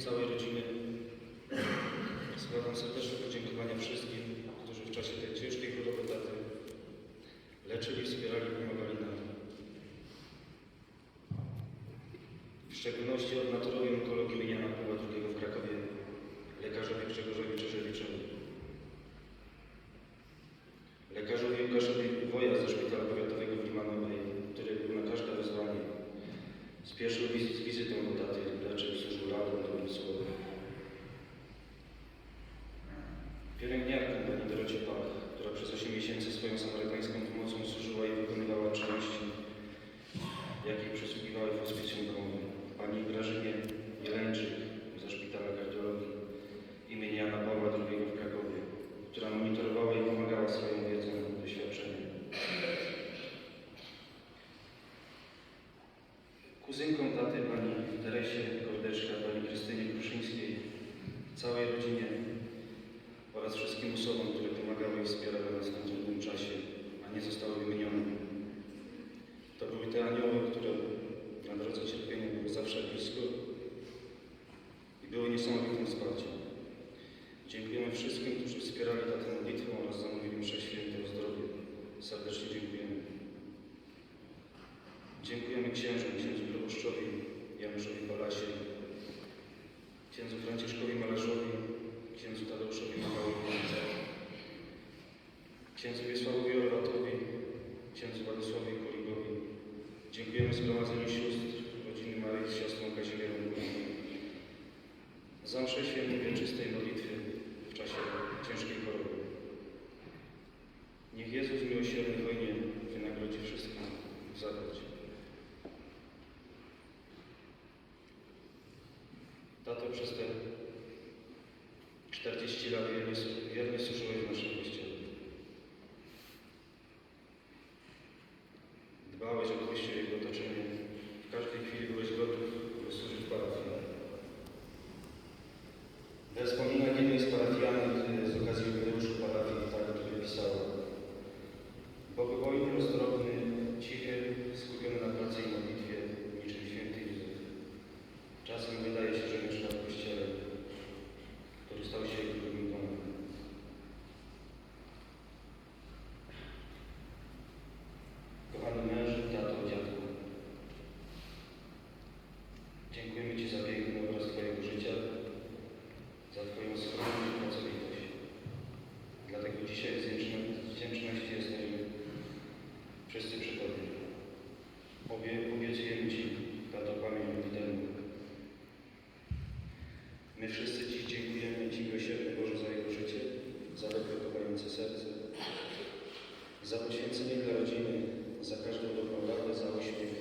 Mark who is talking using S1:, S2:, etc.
S1: całej rodziny składam serdeczne podziękowania wszystkim, którzy w czasie tej ciężkiej choroby taty leczyli, wspierali i pomagali nam. W szczególności ordynatorowi onkologii imienia Pawła II w Krakowie, lekarzowi Grzegorzowi Czerzewiczowi, lekarzowi Łukaszowi Kuzynką taty pani Teresie Kordeszka, pani Krystynie Kruszyńskiej, całej rodzinie oraz wszystkim osobom, które pomagały i wspierały nas w tym trudnym czasie, a nie zostały wymienione. To były te anioły, które na drodze cierpienia były zawsze blisko i były niesamowitym wsparciem. Dziękujemy wszystkim, którzy wspierali tatę modlitwą oraz zamówili mszę świętą o zdrowie. Serdecznie dziękujemy. Dziękujemy księżom, księdzu proboszczowi Januszowi Balasie, księdzu Franciszkowi Malarzowi, księdzu Tadeuszowi Machałowi, księdzu Wiesławowi Orwatowi, księdzu Władysławowi Koligowi. Dziękujemy Zgromadzeniu Sióstr rodziny Maryi z siostrą Kazimierą Górną za mszę świętą wieczystej modlitwy w czasie ciężkiej choroby. Niech Jezus miłosierny hojnie Tato, przez te 40 lat wiernie, wiernie służyłeś w naszym kościele. Dbałeś o kościół i jego otoczenie. W każdej chwili byłeś gotów, by służyć parafianom. Ze wspominań jednej z parafianek z okazji jubileuszu parafii tak o tobie pisało. Bogobojny, roztropny, cichy, skupiony na pracy i modlitwie. powiecie ludzi tato pamięć widelny. My wszyscy dziś dziękujemy Ci, miłosierny Boże, za Jego życie, za dobre kochające serce, za poświęcenie dla rodziny, za każdą dobrą radę, za uśmiech,